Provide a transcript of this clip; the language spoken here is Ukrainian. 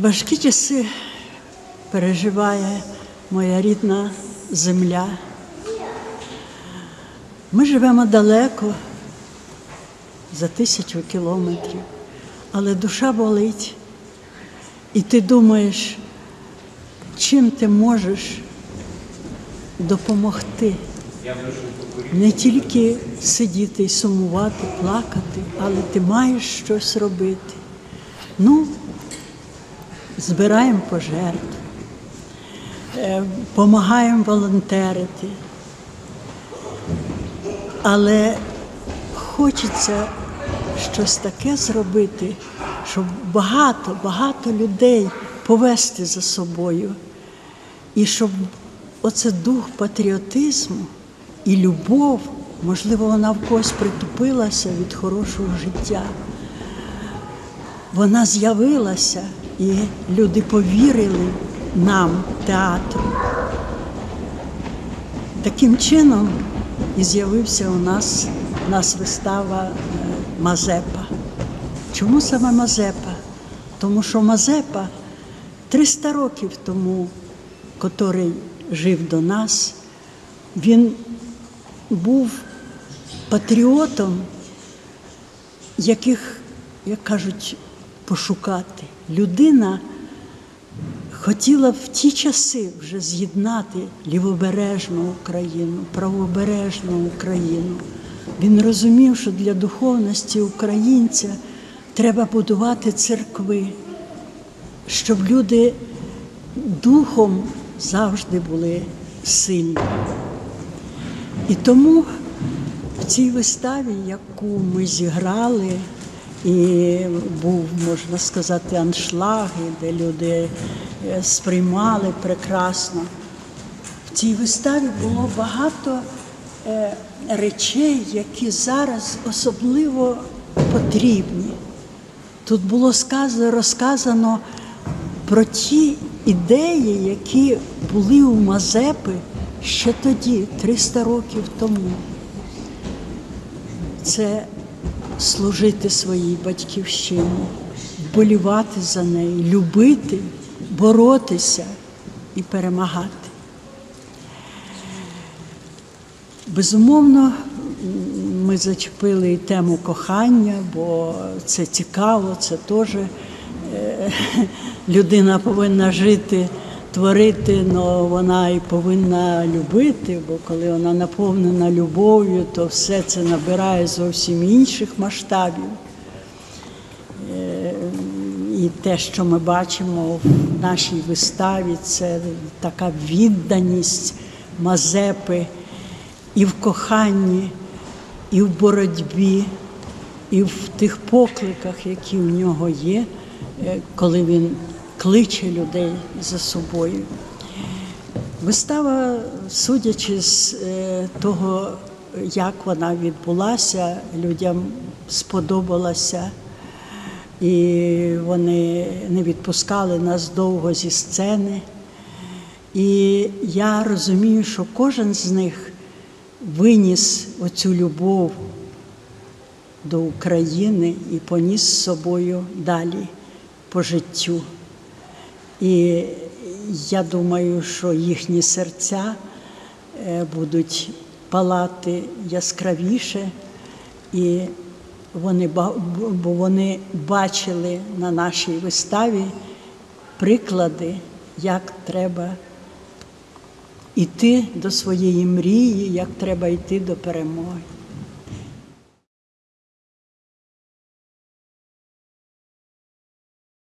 Важкі часи переживає моя рідна земля. Ми живемо далеко, за тисячу кілометрів, але душа болить. І ти думаєш, чим ти можеш допомогти. Не тільки сидіти і сумувати, плакати, але ти маєш щось робити. Ну, збираємо пожертви, допомагаємо волонтерити. Але хочеться щось таке зробити, щоб багато, багато людей повести за собою. І щоб оце дух патріотизму і любов, можливо, вона в когось притупилася від хорошого життя. Вона з'явилася, і люди повірили нам, театру. Таким чином і з'явився у нас, у нас вистава е, Мазепа. Чому саме Мазепа? Тому що Мазепа 300 років тому, котрий жив до нас, він був патріотом, яких, як кажуть, пошукати. Людина хотіла в ті часи вже з'єднати лівобережну Україну, правобережну Україну. Він розумів, що для духовності українця треба будувати церкви, щоб люди духом завжди були сильні. І тому в цій виставі, яку ми зіграли, і був, можна сказати, аншлаг, де люди е, сприймали прекрасно. В цій виставі було багато е, речей, які зараз особливо потрібні. Тут було сказано, розказано про ті ідеї, які були у Мазепи ще тоді, 300 років тому. Це служити своїй батьківщині, вболівати за неї, любити, боротися і перемагати. Безумовно, ми зачепили і тему кохання, бо це цікаво, це теж е, людина повинна жити, творити, але вона і повинна любити, бо коли вона наповнена любов'ю, то все це набирає зовсім інших масштабів. Е, І те, що ми бачимо в нашій виставі, це така відданість Мазепи і в коханні, і в боротьбі, і в тих покликах, які в нього є, е, коли він кличе людей за собою. Вистава, судячи з е, того, як вона відбулася, людям сподобалася, і вони не відпускали нас довго зі сцени. І я розумію, що кожен з них виніс оцю любов до України і поніс з собою далі по життю. І я думаю, що їхні серця е, будуть палати яскравіше, і вони, бо вони бачили на нашій виставі приклади, як треба йти до своєї мрії, як треба йти до перемоги.